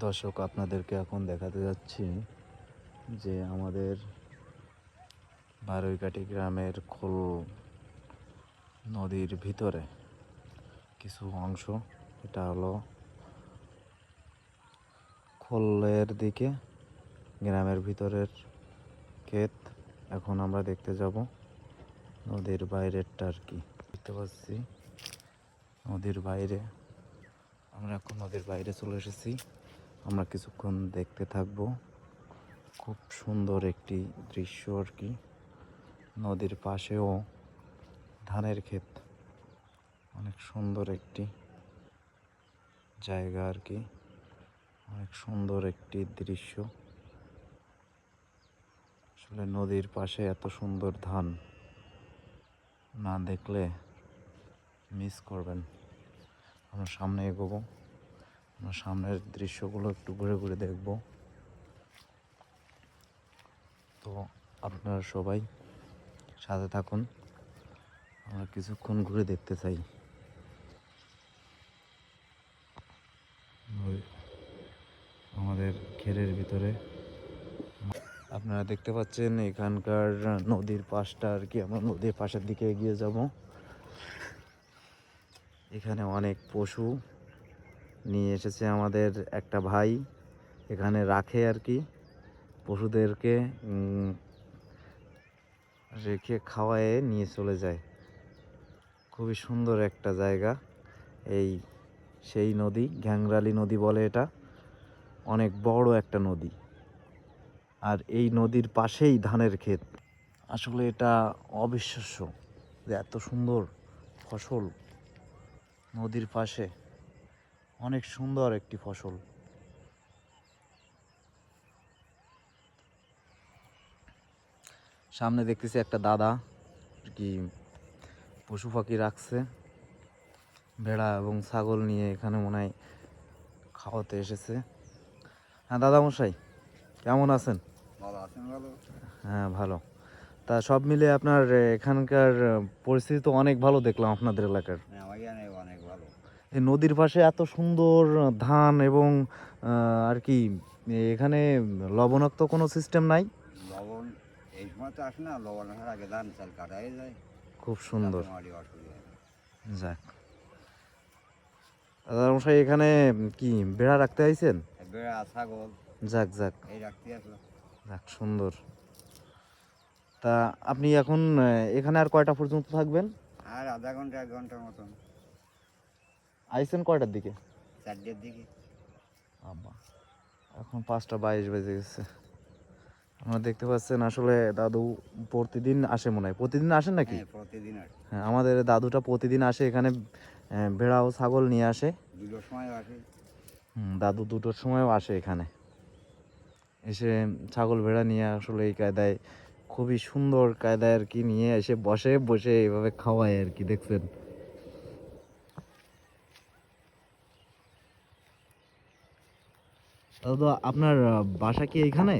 দর্শক, আপনাদেরকে এখন দেখাতে যাচ্ছি যে আমাদের বারুইকাটি গ্রামের খোল নদীর ভিতরে কিছু অংশ, এটা হলো খোলের দিকে, গ্রামের ভিতরের ক্ষেত। এখন আমরা দেখতে যাব নদীর বাইরেরটা আর কি। দেখতে পাচ্ছি নদীর বাইরে, আমরা এখন নদীর বাইরে চলে এসেছি। আমরা কিছুক্ষণ দেখতে থাকব। খুব সুন্দর একটি দৃশ্য আর কি। নদীর পাশেও ধানের ক্ষেত। অনেক সুন্দর একটি জায়গা আর কি। অনেক সুন্দর একটি দৃশ্য। আসলে নদীর পাশে এত সুন্দর ধান না দেখলে মিস করবেন। আমরা সামনে এগোবো। আমরা সামনের দৃশ্যগুলো একটু ঘুরে ঘুরে দেখব। তো আপনারা সবাই সাথে থাকুন। আমরা কিছুক্ষণ ঘুরে দেখতে চাই। আমাদের ঘেরের ভিতরে। আপনারা দেখতে পাচ্ছেন এখানকার নদীর পাশটা আর কি। আমরা নদীর পাশের দিকে এগিয়ে যাব। এখানে অনেক পশু। নিয়ে এসেছে আমাদের একটা ভাই। এখানে রাখে আর কি পশুদেরকে রেখে খাওয়ায়ে নিয়ে চলে যায়। খুবই সুন্দর একটা জায়গা। এই সেই নদী, ঘ্যাংরালি নদী বলে এটা। অনেক বড় একটা নদী। আর এই নদীর পাশেই ধানের ক্ষেত। আসলে এটা অবিশ্বাস্য যে এত সুন্দর ফসল নদীর পাশে। অনেক সুন্দর একটি ফসল। সামনে দেখতেছি একটা দাদা কি পশু পাখি রাখছে। ভেড়া এবং ছাগল নিয়ে এখানে মনে হয় খাওয়াতে এসেছে। হ্যাঁ দাদা মশাই কেমন আছেন? হ্যাঁ ভালো। তা সব মিলে আপনার এখানকার পরিস্থিতি তো অনেক ভালো দেখলাম আপনাদের এলাকার হ্যাঁ আমার জানে অনেক ভালো এই নদীর পাশে এত সুন্দর ধান এবং আর কি এখানে লবণাক্ত কোনো সিস্টেম নাই? লবণ এই সময় তো আসে না লবণ আসার আগে ধান চাল কাটাই যায়। খুব সুন্দর। যাক। দাদা মশাই এখানে কি বেড়া রাখতে আইছেন? বেড়া ছাগল। যাক যাক। এই রাখতে যাক সুন্দর। তা আপনি এখন এখানে আর কয়টা পর্যন্ত থাকবেন? আর আধা ঘণ্টা এক ঘণ্টার মতন। আইছেন কয়টার দিকে? চারটের দিকে। আব্বা এখন পাঁচটা বাইশ বেজে গেছে। আপনারা দেখতে পাচ্ছেন আসলে দাদু প্রতিদিন আসে মনে হয়। প্রতিদিন আসেন নাকি? হ্যাঁ প্রতিদিন হ্যাঁ আমাদের দাদুটা প্রতিদিন আসে এখানে ভেড়া ও ছাগল নিয়ে আসে। দুটোর সময় আসে। হুম, দাদু দুটোর সময়ও আসে এখানে। এসে ছাগল ভেড়া নিয়ে আসলে এই কায়দায় খুবই সুন্দর কায়দায় আর কি নিয়ে এসে বসে বসে এইভাবে খাওয়ায় আর কি দেখছেন? দাদু আপনার বাসা কি এইখানে?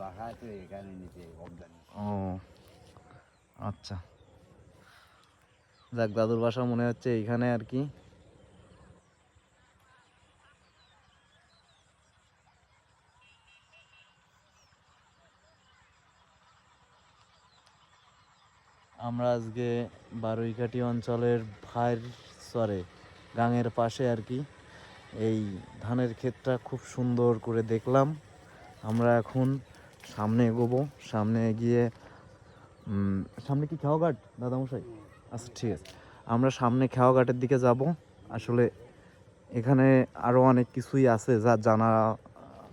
বাসা তো এখানে নিচে ও আচ্ছা। যাক দাদুর বাসা মনে হচ্ছে এইখানে আর কি। আমরা আজকে বারুইকাটি অঞ্চলের ভাইর সরে গাঙের পাশে আর কি। এই ধানের ক্ষেতটা খুব সুন্দর করে দেখলাম। আমরা এখন সামনে এগোবো। সামনে গিয়ে সামনে কি খেওয়াঘাট দাদামশাই? আচ্ছা ঠিক আছে। আমরা সামনে খেওয়াঘাটের দিকে যাব। আসলে এখানে আরও অনেক কিছুই আছে যা জানা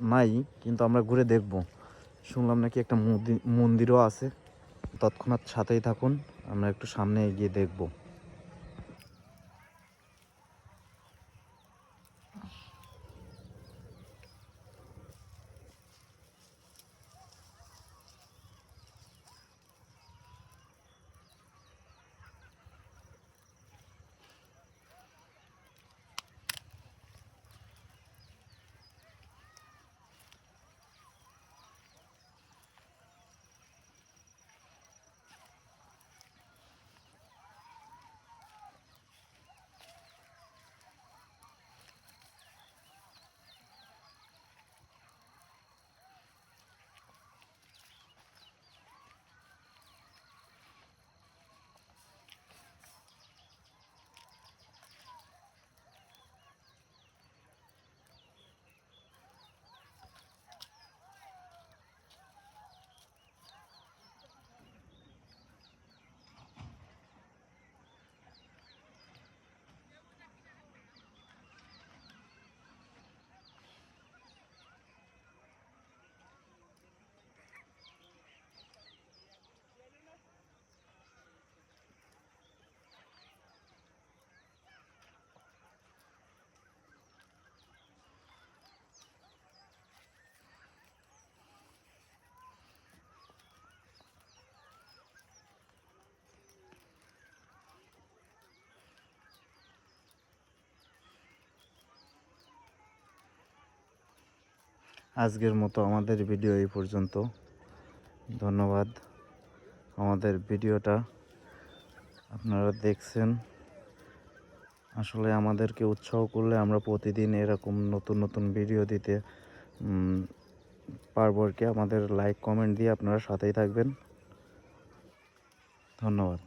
নাই, কিন্তু আমরা ঘুরে দেখব। শুনলাম নাকি একটা মন্দি- মন্দিরও আছে। তৎক্ষণাৎ সাথেই থাকুন। আমরা একটু সামনে এগিয়ে দেখব। আজকের মতো আমাদের ভিডিও এই পর্যন্ত। ধন্যবাদ। আমাদের ভিডিওটা আপনারা দেখছেন। আসলে আমাদেরকে উৎসাহ করলে আমরা প্রতিদিন এরকম নতুন নতুন ভিডিও দিতে পারব আর কি। আমাদের লাইক কমেন্ট দিয়ে আপনারা সাথেই থাকবেন। ধন্যবাদ।